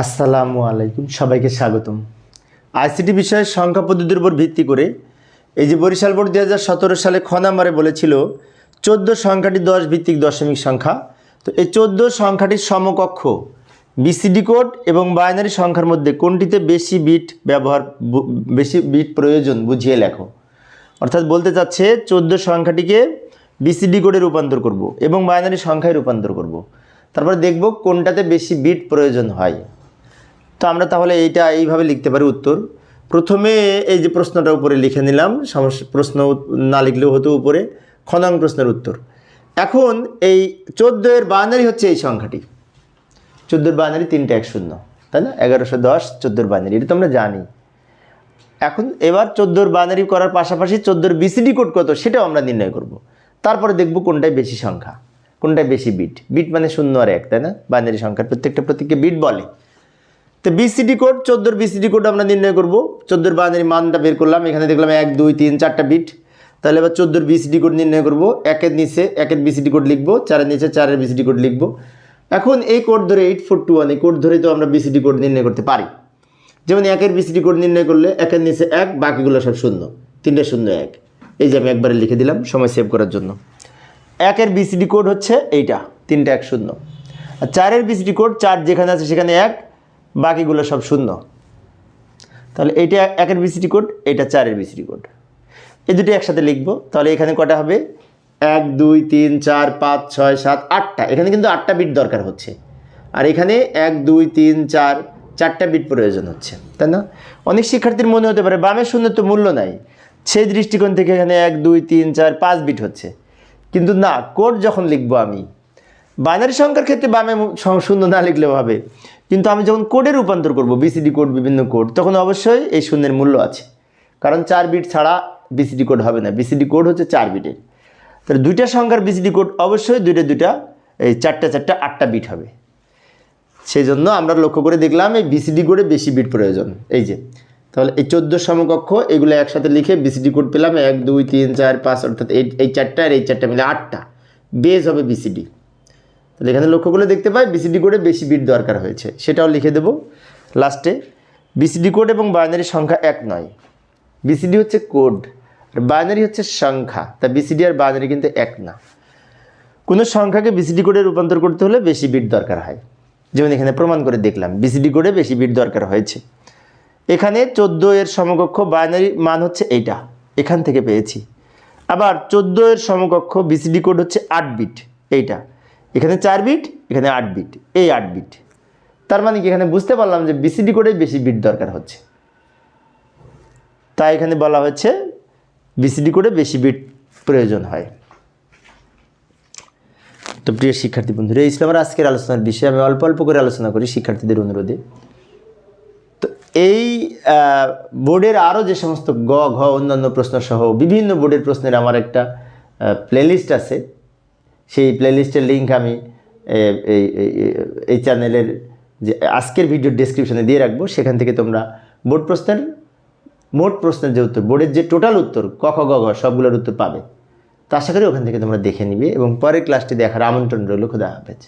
আসসালামু আলাইকুম, সবাইকে স্বাগতম। আইসিটি বিষয়ের সংখ্যা পদ্ধতির উপর ভিত্তি করে এই যে বরিশাল বোর্ড দু হাজার সতেরো সালে খ নাম্বারে বলেছিল, চোদ্দ সংখ্যাটি দশ ভিত্তিক দশমিক সংখ্যা। তো এই চোদ্দ সংখ্যাটির সমকক্ষ বিসিডি কোড এবং বাইনারি সংখ্যার মধ্যে কোনটিতে বেশি বিট ব্যবহার বেশি বিট প্রয়োজন বুঝিয়ে লেখো। অর্থাৎ বলতে চাচ্ছে, চোদ্দ সংখ্যাটিকে বিসিডি কোডে রূপান্তর করব এবং বাইনারি সংখ্যায় রূপান্তর করব। তারপরে দেখব কোনটাতে বেশি বিট প্রয়োজন হয়। তো আমরা তাহলে এইটা এইভাবে লিখতে পারি উত্তর। প্রথমে এই যে প্রশ্নটা উপরে লিখে নিলাম সমস্যা প্রশ্ন না লিখলেও হতো উপরে খনং প্রশ্নের উত্তর। এখন এই চোদ্দ এর বানারি হচ্ছে এই সংখ্যাটি। চোদ্দোর বানারি তিনটে এক শূন্য, তাই না? এগারোশো দশ, চোদ্দোর বানারি এটা তো আমরা জানি। এখন এবার চোদ্দোর বানারি করার পাশাপাশি চোদ্দোর বিসিডি কোড কত, সেটাও আমরা নির্ণয় করব। তারপরে দেখব কোনটায় বেশি সংখ্যা কোনটায় বেশি বিট। বিট মানে শূন্য আর এক, তাই না? বাইনারি সংখ্যার প্রত্যেকটা প্রতীককে বিট বলে। তো বিসিডি কোড চোদ্দোর বিসিডি কোড আমরা নির্ণয় করব। চোদ্দোর বাইনারি মানটা বের করলাম, এখানে দেখলাম এক, দুই, তিন, চারটা বিট তাহলে এবার চোদ্দোর বিসিডি কোড নির্ণয় করব, একের নিচে, একের বিসিডি কোড লিখব, চারের নিচে চারের বিসিডি কোড লিখব। এখন এই কোড ধরে এইট ফোর টু ওয়ান এই কোড ধরেই তো আমরা বিসিডি কোড নির্ণয় করতে পারি। যেমন একের বিসিডি কোড নির্ণয় করলে একের নিচে এক, বাকিগুলো সব শূন্য। তিনটে শূন্য এক। এই যে আমি একবারে লিখে দিলাম, সময় সেভ করার জন্য। একের বিসিডি কোড হচ্ছে এইটা, তিনটা এক শূন্য। আর চারের বিসিডি কোড চার যেখানে আছে সেখানে এক বাকিগুলো সব শূন্য। তাহলে এইটা একের বিসিডি কোড এটা চারের বিসিডি কোড। এই দুটো একসাথে লিখব, তাহলে এখানে কটা হবে? এক, দুই, তিন, চার, পাঁচ, ছয়, সাত, আটটা। এখানে কিন্তু আটটা বিট দরকার হচ্ছে। আর এখানে এক, দুই, তিন, চার, চারটা বিট প্রয়োজন হচ্ছে, তাই না? অনেক শিক্ষার্থীর মনে হতে পারে, বামের শূন্য তো মূল্য নাই। সেই দৃষ্টিকোণ থেকে এখানে এক, দুই, তিন, চার, পাঁচ বিট হচ্ছে। কিন্তু না, কোড যখন লিখব আমি, বাইনারি সংখ্যার ক্ষেত্রে বামে শূন্য না লিখলেও হবে। কিন্তু আমি যখন কোডে রূপান্তর করব বিসিডি কোড বিভিন্ন কোড তখন অবশ্যই এই শূন্যের মূল্য আছে। কারণ চার বিট ছাড়া বিসিডি কোড হবে না। বিসিডি কোড হচ্ছে চার বিটের তাহলে দুইটা সংখ্যার বিসিডি কোড অবশ্যই দুইটা দুইটা, এই চারটা চারটা আটটা বিট হবে। সেই জন্য আমরা লক্ষ্য করে দেখলাম এই বিসিডি কোডে বেশি বিট প্রয়োজন। এই যে, তাহলে এই চোদ্দ সমকক্ষ, এগুলো একসাথে লিখে বিসিডি কোড পেলাম এক, দুই, তিন, চার, পাঁচ, অর্থাৎ এই এই চারটা আর এই চারটা মিলে আটটা। বেজ হবে বিসিডি তাহলে এখানে লক্ষ্য করে দেখতে পাই বিসিডি কোডে বেশি বিট দরকার হয়েছে। সেটাও লিখে দেব। লাস্টে বিসিডি কোড এবং বাইনারি সংখ্যা এক নয়। বিসিডি হচ্ছে কোড আর বাইনারি হচ্ছে সংখ্যা। তা বিসিডি আর বাইনারি কিন্তু এক না। কোনো সংখ্যাকে বিসিডি কোডে রূপান্তর করতে হলে বেশি বিট দরকার হয়। যেমন এখানে প্রমাণ করে দেখলাম বিসিডি কোডে বেশি বিট দরকার হয়েছে। এখানে চোদ্দ এর সমকক্ষ বাইনারি মান হচ্ছে এইটা। এখান থেকে পেয়েছি। আবার চোদ্দ এর সমকক্ষ বিসিডি কোড হচ্ছে আট বিট এইটা। এখানে চার বিট এখানে আট বিট এই আট বিট তার মানে কি? এখানে বুঝতে পারলাম যে বিসিডি কোডে বেশি বিট দরকার হচ্ছে। তাই এখানে বলা হচ্ছে বিসিডি কোডে বেশি বিট প্রয়োজন হয়। তো প্রিয় শিক্ষার্থী বন্ধুরা, এই আমার আজকের আলোচনার বিষয়ে। আমি অল্প অল্প করে আলোচনা করি শিক্ষার্থীদের অনুরোধে। তো এই বোর্ডের আরও যে সমস্ত গ, ঘ, অন্যান্য প্রশ্ন সহ বিভিন্ন বোর্ডের প্রশ্নের আমার একটা প্লেলিস্ট আছে। সেই প্লেলিস্টের লিঙ্ক আমি এই চ্যানেলের যে আজকের ভিডিও ডিসক্রিপশানে দিয়ে রাখব। সেখান থেকে তোমরা বোর্ড প্রশ্নের, মোট প্রশ্নের যে উত্তর, বোর্ডের যে টোটাল উত্তর, ক, খ, গ, ঘ, সবগুলোর উত্তর পাবে। তা আশা করি ওখান থেকে তোমরা দেখে নিবে এবং পরের ক্লাসটি দেখার আমন্ত্রণ রইল। খোদা হাফেজ।